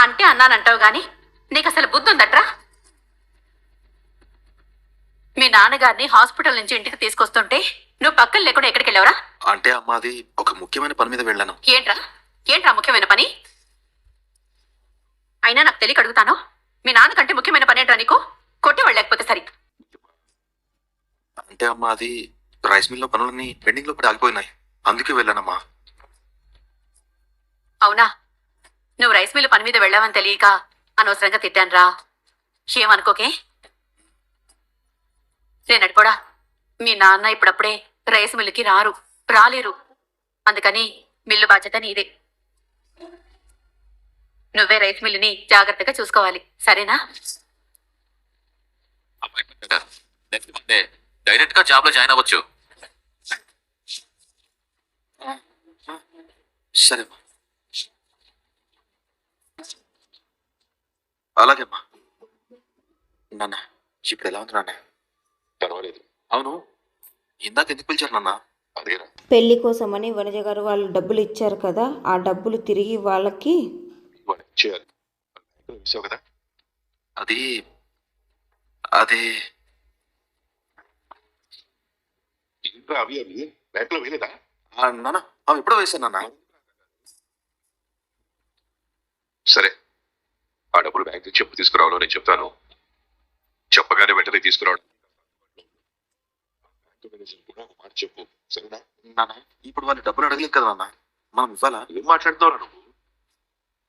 అంటే అన్నానంటావు గాని నీకు అసలు బుద్ధి ఉందట్రా మీ నాన్నగారిని హాస్పిటల్ నుంచి ఇంటికి తీసుకొస్తుంటే నువ్వు పక్కన లేకుండా ఎక్కడికి వెళ్ళావురా అంటే అమ్మా అది ఒక ముఖ్యమైన పని మీద వెళ్ళాను. ఏంట్రా? ఏంట్రా ముఖ్యమైన పని? అయినా నాకు తెలియక అడుగుతాను. మీ నాన్నకంటే ముఖ్యమైన పని ఏంట్రా నీకు? కొట్టేవాళ్ళు లేకపోతే సరి. అంటే అమ్మా అది రైస్ మిల్లో పనులన్నీ పెండింగ్లో పడి ఆగిపోయినాయి. అందుకే వెళ్ళానమ్మా అవునా నువ్వు రైస్ వెళ్ళావని తెలియక అనవసరంగా తిట్టానురా ఏమనుకోకే? నేనడిపోడా మీ నాన్న ఇప్పుడప్పుడే రైస్ మిల్లుకి రారు రాలేరు. అందుకని మిల్లు బాధ్యత నీదే. నువ్వే రైస్ మిల్లుని జాగ్రత్తగా చూసుకోవాలి. సరేనా? నెక్స్ట్ మండే డైరెక్ట్గా జాబ్లో జాయిన్ అవ్వచ్చు. సరే అమ్మా అలాగే అమ్మా. నాన్న ఇప్పుడు ఎలా ఉంది నాన్న? పర్వాలేదు. అవును. ఇందాక ఎందుకు పిలిచారు నాన్న? అదేరా. పెళ్ళి కోసమని వనజ గారు వాళ్ళు డబ్బులు ఇచ్చారు కదా ఆ డబ్బులు తిరిగి వాళ్ళకి కదా? అది అది. ఇంకా అవి అవి? బ్యాంక్లో వేయలేదా? ఆ, నాన్న అవి ఎప్పుడో వేశాను నాన్న. సరే. ఆ డబ్బులు బ్యాంక్ నుంచి చెప్పు తీసుకురావాలో నేను చెప్తాను. చెప్పగానే వెంటనే తీసుకురావడం. మాట చెప్పు. సరేనా? నాన్న ఇప్పుడు వాళ్ళు డబ్బులు అడగలేదు కదా నాన్న. మనం ఇవ్వాలా? ఏం మాట్లాడుతున్నావు నువ్వు?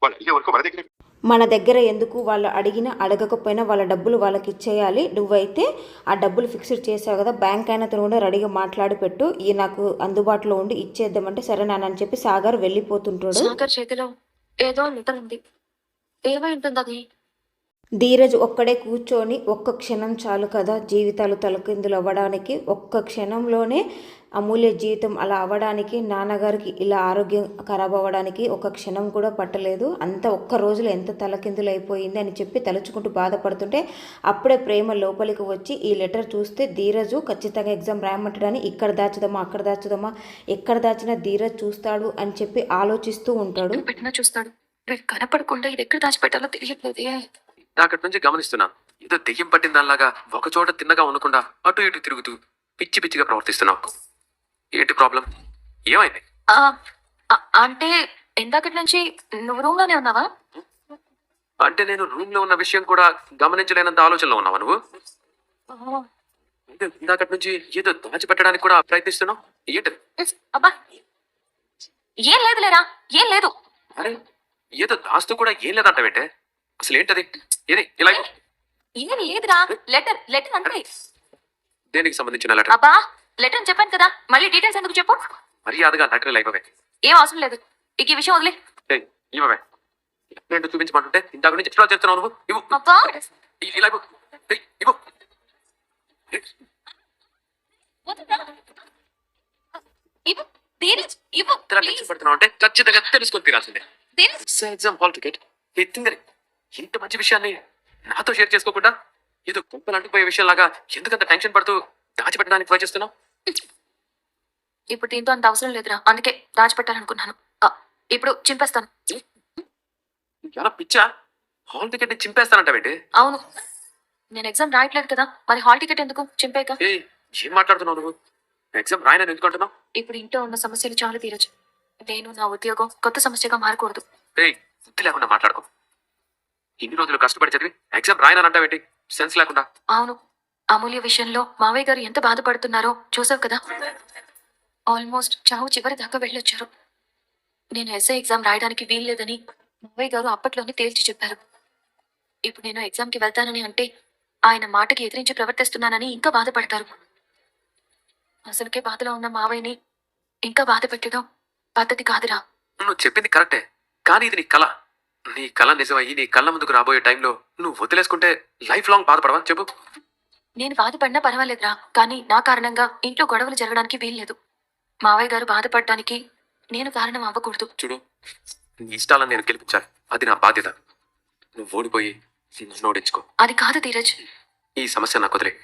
వాళ్ళు అడిగే వరకు మన దగ్గర మన దగ్గర ఎందుకు వాళ్ళు అడిగినా అడగకపోయినా వాళ్ళ డబ్బులు వాళ్ళకి ఇచ్చేయాలి. నువ్వైతే ఆ డబ్బులు ఫిక్స్డ్ చేసావు కదా బ్యాంక్ అయినా కూడా రెడీగా మాట్లాడి పెట్టు. ఈ నాకు అందుబాటులో ఉండి ఇచ్చేద్దామంటే సరే నాన్న అని చెప్పి సాగర్ వెళ్ళిపోతుంటాడు. సాగర్ చేతిలో ఏదో ఉంది. ఏమై ఉంటుంది అది? ధీరజ్ ఒక్కడే కూర్చొని ఒక్క క్షణం చాలు కదా జీవితాలు తలకిందులు అవ్వడానికి. ఒక్క క్షణంలోనే అమూల్య జీవితం అలా అవ్వడానికి నాన్నగారికి ఇలా ఆరోగ్యం ఖరాబ్ అవ్వడానికి ఒక క్షణం కూడా పట్టలేదు. అంత ఒక్క రోజులో ఎంత తలకిందులు అయిపోయింది అని చెప్పి తలుచుకుంటూ బాధపడుతుంటే అప్పుడే ప్రేమ లోపలికి వచ్చి ఈ లెటర్ చూస్తే ధీరజు ఖచ్చితంగా ఎగ్జామ్ రాయమంటాడని ఇక్కడ దాచుదామా అక్కడ దాచుదామా ఎక్కడ దాచినా ధీరజ్ చూస్తాడు అని చెప్పి ఆలోచిస్తూ ఉంటాడు. చూస్తాడు. వీడు కనపడకుండా ఇది ఎక్కడ దాచిపెట్టాలో తెలియట్లేదే. అక్కడి నుంచి గమనిస్తున్నాను ఏదో దెయ్యం పట్టిన దానిలాగా ఒక చోట తిన్నగా ఉండకుండా అటు ఇటు తిరుగుతూ పిచ్చి పిచ్చిగా ప్రవర్తిస్తున్నావు. ఏంటి ప్రాబ్లం? ఏమైంది? ఆ, ఆ, అంటే ఇందాకటి నుంచి నువ్వు రూమ్లోనే ఉన్నావా? అంటే నేను రూమ్లో ఉన్న విషయం కూడా గమనించలేనంత ఆలోచనలో ఉన్నావా నువ్వు? ఇందాకటి నుంచి ఏదో దాచిపెట్టడానికి కూడా ప్రయత్నిస్తున్నావు? ఏంటి? అబ్బా. ఏం లేదు లేరా ఏం లేదు. అరే ఏదో దాస్తూ కూడా ఏం లేదంటావేంటే అసలు ఏంటది? ఏది? ఇలా. ఏం లేదురా లెటర్ లెటర్ అంటే. దేనికి సంబంధించిన లెటర్? అబ్బా లెటర్ అని చెప్పాను కదా. మళ్ళీ డీటెయిల్స్ ఎందుకు చెప్పు? మర్యాదగా లెటర్ అయిపోవే ఏం అవసరం లేదు. ఇక ఈ విషయం వదిలే. ఇవ్వవే. ఏంటో చూపించమంటుంటే ఇంతకు నుంచి ఎక్స్ట్రా చేస్తున్నావు నువ్వు. ఇవ్వు. అబ్బా. ఇలా ఇవ్వు. ఇవ్వు. ఇవ్వు. ఎగ్జామ్ హాల్ టికెట్ ఎత్తిందని ఇంత మంచి విషయాన్ని నాతో షేర్ చేసుకోకుండా ఏదో కుప్పలు అంటుకుపోయే విషయంలాగా ఎందుకంత టెన్షన్ పడుతూ దాచిపెట్టడానికి ట్రై చేస్తున్నావు? ఇప్పుడు దీంతో అంత అవసరం లేదురా. అందుకే దాచిపెట్టాలనుకున్నాను. ఇప్పుడు చింపేస్తాను. ఎలా పిచ్చా? హాల్ టికెట్ని చింపేస్తానంటావేంటి అవును. నేను ఎగ్జామ్ రాయట్లేదు కదా. మరి హాల్ టికెట్ ఎందుకు చింపేక ఏ ఏం మాట్లాడుతున్నావు నువ్వు? ఎగ్జామ్ రాయనని ఎందుకు అంటున్నావు? ఇప్పుడు ఇంట్లో ఉన్న సమస్యలు చాలా తీరచ్చు. నేను నా ఉద్యోగం కొత్త సమస్యగా మారకూడదు. ఏయ్ బుద్ధి లేకుండా మాట్లాడుకో. ఇన్ని రోజులు కష్టపడి చదివి ఎగ్జామ్ రాయనని అంటావేంటి సెన్స్ లేకుండా. అవును. అమూల్య విషయంలో మావయ్య గారు ఎంత బాధపడుతున్నారో చూసావు కదా? ఆల్మోస్ట్ చావు చివరి దాకా వెళ్ళొచ్చారు. నేను ఎస్ఐ ఎగ్జామ్ రాయడానికి వీల్లేదని మావయ్య గారు అప్పట్లోనే తేల్చి చెప్పారు. ఇప్పుడు నేను ఎగ్జామ్కి వెళ్తానని అంటే ఆయన మాటకి ఎదిరించి ప్రవర్తిస్తున్నానని ఇంకా బాధపడతారు. అసలుకే బాధలో ఉన్న మావయ్యని ఇంకా బాధ పెట్టడం పద్ధతి కాదురా. నువ్వు చెప్పింది కరెక్టే. కానీ ఇది నీ కళ. నీ కళ నిజమయ్యి నీ కళ్ళ ముందుకు రాబోయే టైంలో నువ్వు వదిలేసుకుంటే లైఫ్ లాంగ్ బాధపడవా చెప్పు. నేను బాధపడినా పర్వాలేదురా. కానీ నా కారణంగా ఇంట్లో గొడవలు జరగడానికి వీల్లేదు. మావయ్య గారు బాధపడడానికి నేను కారణం అవ్వకూడదు. చూడు నీ ఇష్టాలను నేను గెలిపించాలి. అది నా బాధ్యత. నువ్వు ఓడిపోయి నన్ను ఓడించుకో అది కాదు ధీరజ్. ఈ సమస్య నాకు వదిలే.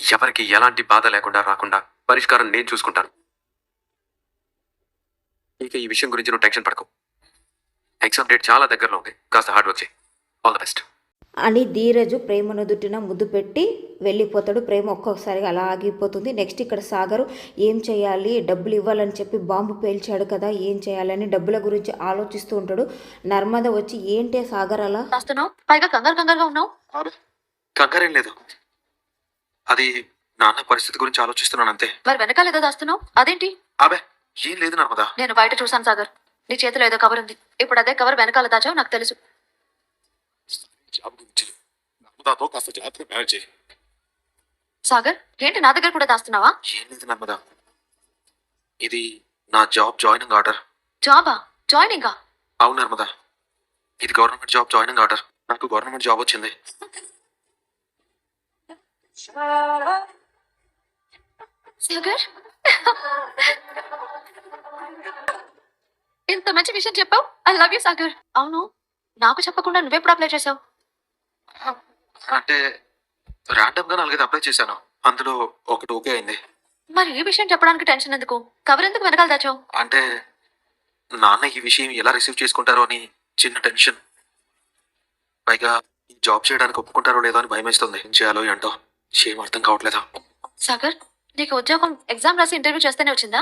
ఎవరికి ఎలాంటి బాధ లేకుండా రాకుండా పరిష్కారం నేను చూసుకుంటాను. ఇక ఈ విషయం గురించి నువ్వు టెన్షన్ పడకు. ఎగ్జామ్ డేట్ చాలా దగ్గరలో ఉంది. కాస్త హార్డ్ వర్క్ చేయి. ఆల్ ద బెస్ట్ అని ధీరజు ప్రేమ నుదుటిన ముద్దు పెట్టి వెళ్ళిపోతాడు. ప్రేమ ఒక్కొక్కసారిగా అలా ఆగిపోతుంది. నెక్స్ట్ ఇక్కడ సాగరు ఏం చేయాలి? డబ్బులు ఇవ్వాలని చెప్పి బాంబు పేల్చాడు కదా ఏం చేయాలని? డబ్బుల గురించి ఆలోచిస్తూ ఉంటాడు. నర్మద వచ్చి ఏంటి సాగర్ అలా? రాస్తున్నావు? పైగా కంగారు కంగారుగా ఉన్నావు. కంగారేం లేదు. అది నాన్న పరిస్థితి గురించి ఆలోచిస్తున్నాను అంతే. మరి వెనకాల ఏదో దాస్తున్నావు? అదేంటి? అబే ఏం లేదు నర్మదా. నేను బయట చూసాను సాగర్. నీ చేతిలో ఏదో కవర్ ఉంది. ఇప్పుడు అదే కవర్ వెనకాల దాచావు నాకు తెలుసు. జాబ్ గురించి నర్మదాతో కాస్త జాగ్రత్తగా మేనేజ్ చేయి. సాగర్ ఏంటి నా దగ్గర కూడా దాస్తున్నావా? ఏం లేదు నర్మదా. ఇది నా జాబ్ జాయినింగ్ ఆర్డర్. జాబా? జాయినింగా? అవును నర్మదా. ఇది గవర్నమెంట్ జాబ్ జాయినింగ్ ఆర్డర్. నాకు గవర్నమెంట్ జాబ్ వచ్చింది. సాగర్? ఇంత మంచి విషయం చెప్పావు. ఐ లవ్ యూ సాగర్ అవును నాకు చెప్పకుండా నువ్వెప్పుడు అప్లై చేసావు. అంటే ర్యాండమ్గా నాలుగైదు అప్లై చేశాను. అందులో ఒకటి ఓకే అయింది. మరి ఈ విషయం చెప్పడానికి టెన్షన్ ఎందుకు? కవర్ ఎందుకు వెనకాల దాచావు? అంటే నాన్న ఈ విషయం ఎలా రిసీవ్ చేసుకుంటారో అని చిన్న టెన్షన్ పైగా ఈ జాబ్ చేయడానికి ఒప్పుకుంటారో లేదో అని భయం వేస్తుంది ఏం చేయాలో ఏంటో ఏం అర్థం కావట్లేదా? సాగర్ నీకు ఉద్యోగం ఎగ్జామ్ రాసి ఇంటర్వ్యూ చేస్తేనే వచ్చిందా?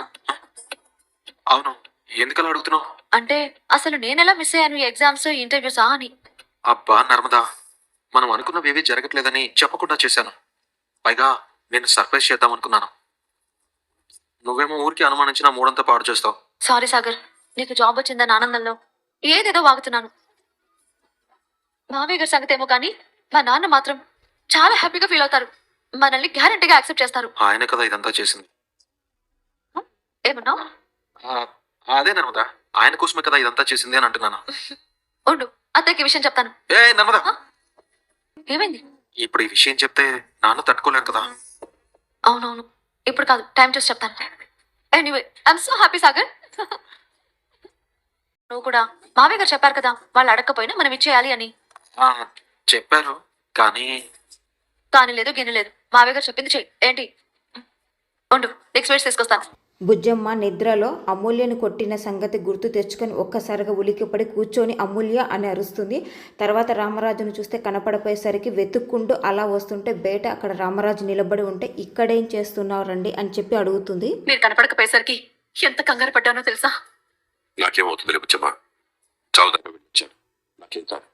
అవును. ఎందుకలా అడుగుతున్నావు? అంటే అసలు నేనెలా మిస్ అయ్యాను ఈ ఎగ్జామ్స్ ఇంటర్వ్యూసా అని? అబ్బా నర్మదా మనం అనుకున్నవి ఏవి జరగట్లేదని చెప్పకుండా చేశాను. పైగా నేను సర్ప్రైజ్ చేద్దాం అనుకున్నాను. నువ్వేమో ఊరికి అనుమానించిన మూడంతా పాడు చేస్తావు. సారీ సాగర్ నీకు జాబ్ వచ్చిందని ఆనందంలో ఏదేదో వాగుతున్నాను. మామయ్య గారి సంగతి ఏమో కానీ మా నాన్న మాత్రం చాలా హ్యాపీగా ఫీల్ అవుతారు. మనల్ని గ్యారంటీగా యాక్సెప్ట్ చేస్తారు. ఆయన కదా ఇదంతా చేసింది. ఏమన్నావు? ఆ, అదే నర్మదా. ఆయన కోసమే కదా ఇదంతా చేసింది అని అంటున్నాను. ఉండు అత్తయ్యకి ఈ విషయం చెప్తాను. ఏ నర్మదా! ఏమైంది? ఇప్పుడు ఈ విషయం చెప్తే నాన్న తట్టుకోలేరు కదా? అవునవును. ఇప్పుడు కాదు టైం చూసి చెప్తాను. Anyway I'm so happy Sagar. నువ్వు కూడా మామయ్య గారు చెప్పారు కదా వాళ్ళు అడగకపోయినా మనం ఇచ్చేయాలి అని. చెప్పారు కానీ కానీ లేదు గిన్నె లేదు. మామయ్య గారు చెప్పింది చెయ్యి ఏంటి? ఉండు నెక్స్ట్ వేసి తీసుకొస్తాను. బుజ్జమ్మ నిద్రలో అమూల్యను కొట్టిన సంగతి గుర్తు తెచ్చుకొని ఒక్కసారిగా ఉలికిపడి కూర్చొని అమూల్య అని అరుస్తుంది. తర్వాత రామరాజును చూస్తే కనపడపోయేసరికి వెతుక్కుంటూ అలా వస్తుంటే బయట అక్కడ రామరాజు నిలబడి ఉంటే ఇక్కడేం చేస్తున్నావు రండి అని చెప్పి అడుగుతుంది. మీరు కనపడకపోయేసరికి ఎంత కంగారు పడ్డానో తెలుసా? నాకేమవుతుంది చావు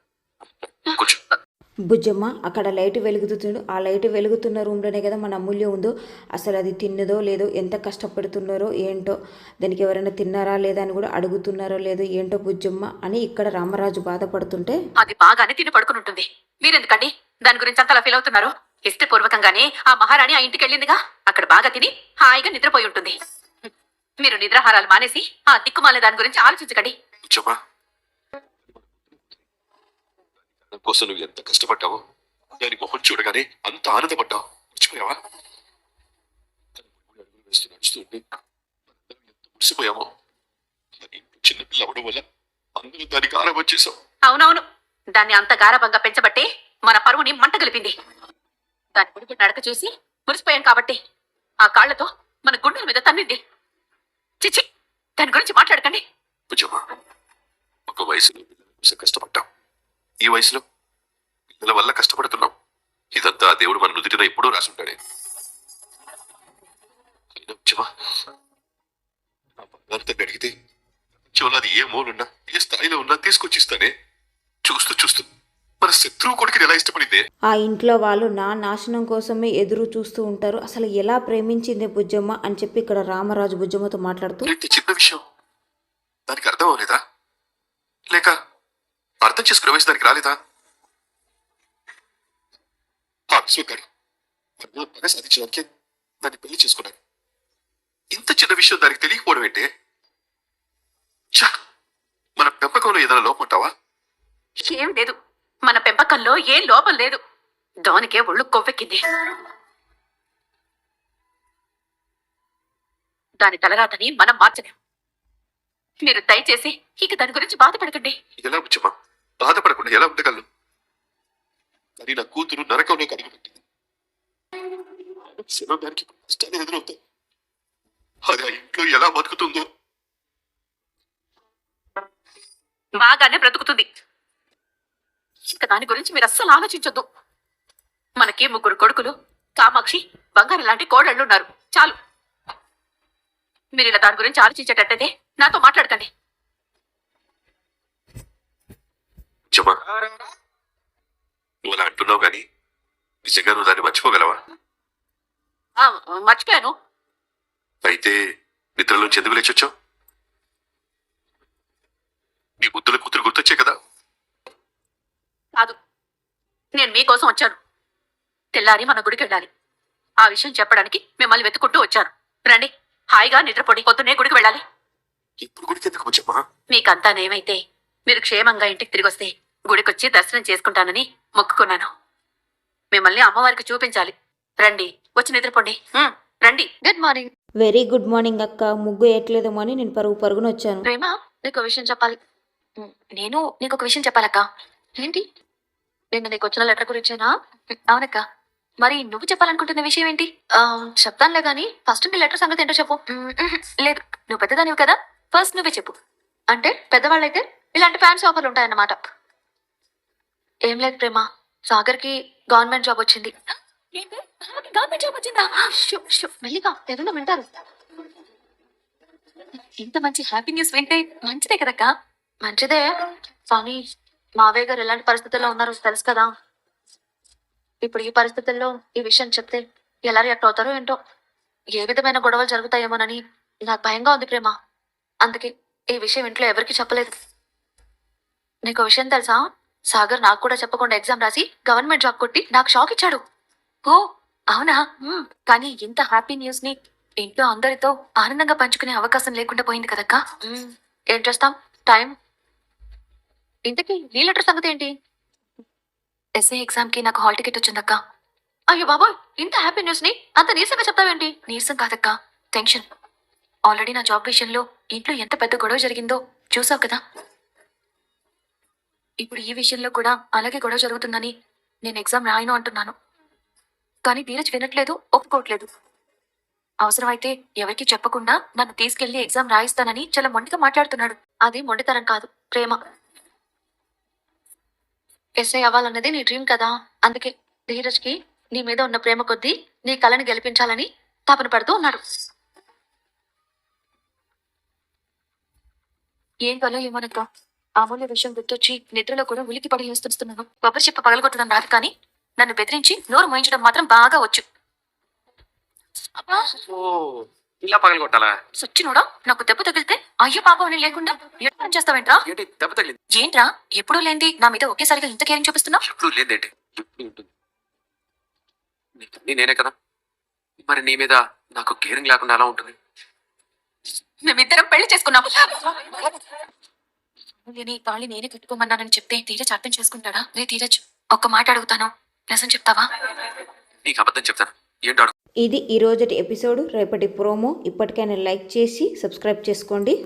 బుజ్జమ్మ అక్కడ లైట్ వెలుగుతుండు ఆ లైట్ వెలుగుతున్న రూమ్లోనే కదా మన అమూల్య ఉందో? అసలు అది తిన్నదో లేదో ఎంత కష్టపడుతున్నారో ఏంటో దానికి ఎవరైనా తిన్నారా లేదా అని కూడా అడుగుతున్నారో లేదో ఏంటో బుజ్జమ్మ అని ఇక్కడ రామరాజు బాధపడుతుంటే అది బాగానే తిని పడుకుని ఉంటుంది మీరెందుకండి? దాని గురించి అంతలా ఫీల్ అవుతున్నారు? ఇష్టపూర్వకంగానే ఆ మహారాణి ఆ ఇంటికి వెళ్ళిందిగా అక్కడ బాగా తిని హాయిగా నిద్రపోయి ఉంటుంది. మీరు నిద్రాహారాలు మానేసి ఆ దిక్కుమాలే దాని గురించి ఆలోచించకండి. కోసం నువ్వు ఎంత కష్టపడ్డావో దాని మొహం చూడగానే అంత ఆనందపడ్డావు. మర్చిపోయావా? తను మూడు అడుగులు వేస్తూ నడుస్తూ ఉంటే మనందరం ఎంత మురిసిపోయామో దాని ఇంట్లో చిన్నపిల్ల అవ్వడం వల్ల అందరూ దానికి అవునవును. దాన్ని అంత గారభంగా పెంచబట్టే మన పరువుని మంట గలిపింది. దాని గుడికి నడక చూసి మురిసిపోయాం కాబట్టి ఆ కాళ్ళతో మన గుండెల మీద తన్నింది. చిచి దాని గురించి మాట్లాడకండి. ఒక వయసులో కష్టపడ్డాం ఈ వయసులో పిల్లల వల్ల కష్టపడుతున్నాం. ఇదంతా దేవుడు మన నుదిటిన ఎప్పుడూ రాసుంటాడే. అడిగితే ప్రపంచంలో అది ఏ మూలున్నా ఏ స్థాయిలో ఉన్నా తీసుకొచ్చి ఇస్తానే చూస్తూ చూస్తూ మన శత్రువు కొడుకుని ఎలా ఇష్టపడిందే? ఆ ఇంట్లో వాళ్ళు నా నాశనం కోసమే ఎదురు చూస్తూ ఉంటారు. అసలు ఎలా ప్రేమించింది బుజ్జమ్మ అని చెప్పి ఇక్కడ రామరాజు బుజ్జమ్మతో మాట్లాడుతూ చిన్న విషయం. దానికి అర్థం అవ్వలేదా? లేక అర్థం చేసుకునే వయసు దానికి రాలేదా? ఆ విశ్వగాడు తన పగ సాధించడానికి దాన్ని పెళ్ళి చేసుకున్నాడు ఇంత చిన్న విషయం దానికి తెలియకపోవడం ఏంటే! మన పెంపకంలో ఏదైనా లోపం ఉంటావా? ఏం లేదు. మన పెంపకంలో ఏం లోపం లేదు. దానికే ఒళ్ళు కొవ్వెక్కింది. దాని తలరాతని మనం మార్చలేం. మీరు దయచేసి ఇక దాని గురించి బాధపడకండి. ఎలా బాధపడకుండా ఎలా ఉండగలను? కానీ నా కూతురు నరకంలో కడిగిపెట్టింది కష్టాలు ఎదురవుతాయి. అది ఆ ఇంట్లో ఎలా బతుకుతుందో? బాగానే బ్రతుకుతుంది. ఇంకా దాని గురించి మీరు అస్సలు ఆలోచించొద్దు. మనకి ముగ్గురు కొడుకులు కామాక్షి బంగారం లాంటి కోడళ్ళు ఉన్నారు చాలు. మీరు ఇలా దాని గురించి ఆలోచించేటట్టయితే నాతో మాట్లాడకండి. నువ్వు అలా అంటున్నావు కానీ నిజంగా నువ్వు దాన్ని మర్చిపోగలవా? మర్చిపోయాను. అయితే నిద్రలోంచి ఎందుకు లేచొచ్చావు నీ ముద్దుల కూతురు గుర్తొచ్చే కదా. కాదు నేను మీకోసం వచ్చాను. తెల్లారి మన గుడికి వెళ్ళాలి. ఆ విషయం చెప్పడానికి మిమ్మల్ని వెతుకుంటూ వచ్చాను. రండి హాయిగా నిద్రపోడి. పొద్దున్నే గుడికి వెళ్ళాలి. ఇప్పుడు గుడికి ఎందుకు వచ్చమ్మా మీకంతా నేమైతే మీరు క్షేమంగా ఇంటికి తిరిగి వస్తే గుడికొచ్చి దర్శనం చేసుకుంటానని మొక్కుకున్నాను. మిమ్మల్ని అమ్మవారికి చూపించాలి. రండి వచ్చి నిద్రపోండి. రండి. Good morning very good morning అక్క. ముగ్గు వేయట్లేదేమో అని నేను పరుగు పరుగున వచ్చాను. ప్రేమ నీకు విషయం చెప్పాలి. నేను నీకు ఒక విషయం చెప్పాలక్క ఏంటి? నిన్న నీకు వచ్చిన లెటర్ గురించేనా? అవునక్క. మరి నువ్వు చెప్పాలనుకుంటున్న విషయం ఏంటి? ఆ, చెప్తానులే కానీ ఫస్ట్ నీ లెటర్ సంగతి ఏంటో చెప్పు. లేదు నువ్వు పెద్దదానివి కదా. ఫస్ట్ నువ్వే చెప్పు. అంటే పెద్దవాళ్ళైతే ఇలాంటి ఫ్యాన్స్ ఆఫర్లు ఉంటాయన్నమాట. ఏం లేదు ప్రేమ. సాగర్కి గవర్నమెంట్ జాబ్ వచ్చింది. గవర్నమెంట్ జాబ్ వచ్చిందా? మెల్లిగా వింటారు. ఇంత మంచి హ్యాపీ న్యూస్ వింటే మంచిదే కదక్క? మంచిదే. కానీ మావయ్య గారు ఎలాంటి పరిస్థితుల్లో ఉన్నారో తెలుసు కదా. ఇప్పుడు ఈ పరిస్థితుల్లో ఈ విషయం చెప్తే ఎలా రియాక్ట్ అవుతారో ఏంటో. ఏ విధమైన గొడవలు జరుగుతాయేమోనని నాకు భయంగా ఉంది ప్రేమ. అందుకే ఈ విషయం ఇంట్లో ఎవరికి చెప్పలేదు. నీకు విషయం తెలుసా? సాగర్ నాకు కూడా చెప్పకుండా ఎగ్జామ్ రాసి గవర్నమెంట్ జాబ్ కొట్టి నాకు షాక్ ఇచ్చాడు. ఓ అవునా? కానీ ఇంత హ్యాపీ న్యూస్ని ఇంట్లో అందరితో ఆనందంగా పంచుకునే అవకాశం లేకుండా పోయింది కదక్క. ఏం చేస్తాం? టైం? ఇంతకీ నీ లెటర్ సంగతి ఏంటి? ఎస్ఏ ఎగ్జామ్కి నాకు హాల్ టికెట్ వచ్చిందక్క. అయ్యో బాబోయ్! ఇంత హ్యాపీ న్యూస్ని అంత నీరసంగా చెప్తావేంటి? నీరసం కాదక్క. టెన్షన్. ఆల్రెడీ నా జాబ్ విషయంలో ఇంట్లో ఎంత పెద్ద గొడవ జరిగిందో చూసావు కదా? ఇప్పుడు ఈ విషయంలో కూడా అలాగే గొడవ జరుగుతుందని నేను ఎగ్జామ్ రాయను అంటున్నాను. కానీ ధీరజ్ వినట్లేదు ఒప్పుకోవట్లేదు. అవసరమైతే ఎవరికి చెప్పకుండా నన్ను తీసుకెళ్ళి ఎగ్జామ్ రాయిస్తానని చాలా మొండిగా మాట్లాడుతున్నాడు. అది మొండితనం కాదు ప్రేమ. ఎస్ఐ అవ్వాలన్నది నీ డ్రీమ్ కదా. అందుకే ధీరజ్కి నీ మీద ఉన్న ప్రేమ కొద్దీ నీ కళని గెలిపించాలని తపన పడుతూ ఉన్నాడు. ఏం కలో ఏమనక్క అమూల్య విషయం గుర్తొచ్చి నిద్రలో కూడా ఉలికి పడి వేస్తున్నాను కొబ్బరి చెప్ప పగలగొట్టడం రాదు కానీ నన్ను బెదిరించి నోరు మోయించడం మాత్రం బాగా వచ్చు. ఇలా పగలు కొట్టాలా సచ్చినోడా నాకు దెబ్బ తగిలితే అయ్యో పాపం అని లేకుండా ఎట్లా చేస్తావేంట్రా? దెబ్బ తగిలింది? ఏంట్రా ఎప్పుడూ లేంది నా మీద ఒకేసారిగా ఇంత కేరింగ్ చూపిస్తున్నావు? ఎప్పుడు లేదేంటి నేనే కదా? మరి నీ మీద నాకు కేరింగ్ లేకుండా ఎలా ఉంటుంది? మేమిద్దరం పెళ్ళి చేసుకున్నాం. నేను ఈ తాళి నేనే కట్టుకోమన్నానని చెప్తే ధీరజ్ అర్థం చేసుకుంటాడా? రే ధీరజ్ ఒక్క మాట అడుగుతాను. నిజం చెప్తావా? నీకు అబద్ధం చెప్తాను. ఏంటో. ఇది ఈరోజటి ఎపిసోడ్. రేపటి ప్రోమో ఇప్పటికైనా లైక్ చేసి సబ్స్క్రైబ్ చేసుకోండి.